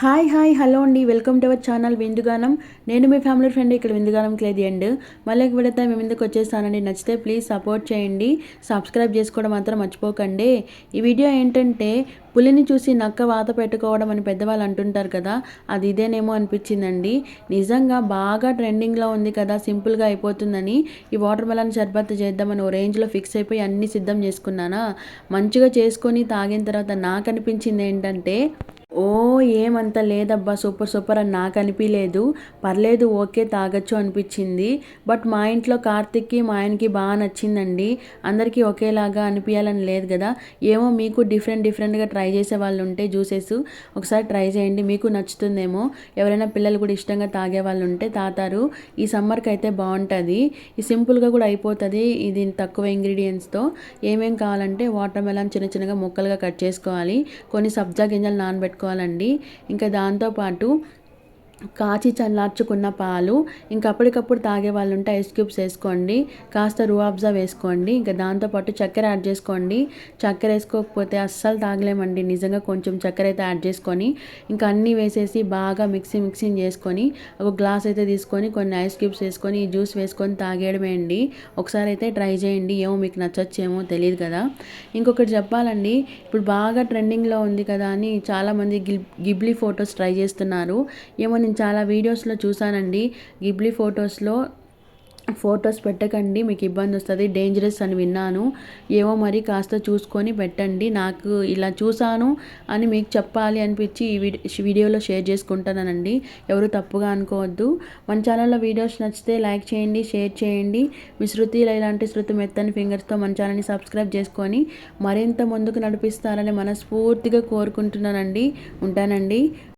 Hi hi hello అండి. Welcome to our channel విందుగానం నేను మీ ఫ్యామిలీ ఫ్రెండ్ ఇక్కడ విందుగానం క్లేది అండ్ మళ్ళీ విడతా మేము ఇందుకు వచ్చేస్తానండి. నచ్చితే ప్లీజ్ సపోర్ట్ చేయండి. సబ్స్క్రైబ్ చేసుకోవడం మాత్రం మర్చిపోకండి. ఈ వీడియో ఏంటంటే పులిని చూసి నక్క వాత పెట్టుకోవడం అని పెద్దవాళ్ళు అంటుంటారు కదా అది ఇదేనేమో అనిపించిందండి. నిజంగా బాగా ట్రెండింగ్లో ఉంది కదా సింపుల్గా అయిపోతుందని ఈ వాటర్ మెలన్ షర్బత్ చేద్దామని ఓ రేంజ్లో ఫిక్స్ అయిపోయి అన్నీ సిద్ధం చేసుకున్నానా? మంచిగా చేసుకొని తాగిన తర్వాత నాకు అనిపించింది ఏంటంటే ఓ ఏమంత లేదబ్బా సూపర్ సూపర్ అని నాకు అనిపించలేదు పర్లేదు ఓకే తాగొచ్చు అనిపించింది. బట్ మా ఇంట్లో కార్తిక్కి మా ఆయనకి బాగా నచ్చిందండి. అందరికీ ఒకేలాగా అనిపించాలని లేదు కదా. ఏమో మీకు డిఫరెంట్ డిఫరెంట్గా ట్రై చేసే వాళ్ళు ఉంటే జ్యూసెస్ ఒకసారి ట్రై చేయండి మీకు నచ్చుతుందేమో. ఎవరైనా పిల్లలు కూడా ఇష్టంగా తాగే వాళ్ళు ఉంటే తాతారు. ఈ సమ్మర్కి అయితే బాగుంటుంది. ఈ సింపుల్గా కూడా అయిపోతుంది ఇది తక్కువ ఇంగ్రీడియంట్స్తో. ఏమేం కావాలంటే వాటర్ మెలన్ చిన్న చిన్నగా ముక్కలుగా కట్ చేసుకోవాలి. కొన్ని సబ్జా గింజలు నానబెట్టుకోవాలి. చేసుకోవాలండి ఇంకా దాంతోపాటు కాచి చల్లార్చుకున్న పాలు ఇంకా అప్పటికప్పుడు తాగే వాళ్ళు ఉంటే ఐస్ క్యూబ్స్ వేసుకోండి కాస్త రూఅబ్జా వేసుకోండి ఇంకా దాంతోపాటు చక్కెర యాడ్ చేసుకోండి. చక్కెర వేసుకోకపోతే అస్సలు తాగలేమండి నిజంగా కొంచెం చక్కెర అయితే యాడ్ చేసుకొని ఇంకా అన్నీ వేసేసి బాగా మిక్సీ మిక్సింగ్ చేసుకొని ఒక గ్లాస్ అయితే తీసుకొని కొన్ని ఐస్ క్యూబ్స్ వేసుకొని ఈ జ్యూస్ వేసుకొని తాగేయడమే అండి. ఒకసారి అయితే ట్రై చేయండి ఏమో మీకు నచ్చొచ్చేమో తెలియదు కదా. ఇంకొకటి చెప్పాలండి ఇప్పుడు బాగా ట్రెండింగ్లో ఉంది కదా అని చాలామంది గిబ్లీ ఫొటోస్ ట్రై చేస్తున్నారు. ఏమో నేను చాలా వీడియోస్లో చూసానండి. గిబ్లీ ఫొటోస్లో ఫొటోస్ పెట్టకండి మీకు ఇబ్బంది వస్తుంది డేంజరస్ అని విన్నాను. ఏమో మరి కాస్త చూసుకొని పెట్టండి. నాకు ఇలా చూసాను అని మీకు చెప్పాలి అనిపించి ఈ వీడియోలో షేర్ చేసుకుంటానండి ఎవరు తప్పుగా అనుకోవద్దు. మన ఛానల్లో వీడియోస్ నచ్చితే లైక్ చేయండి షేర్ చేయండి. మీ శృతి ఇలాంటి శృతి మెత్తని ఫింగర్స్తో మన ఛానల్ని సబ్స్క్రైబ్ చేసుకొని మరింత ముందుకు నడిపిస్తారని మనస్ఫూర్తిగా కోరుకుంటున్నానండి. ఉంటానండి.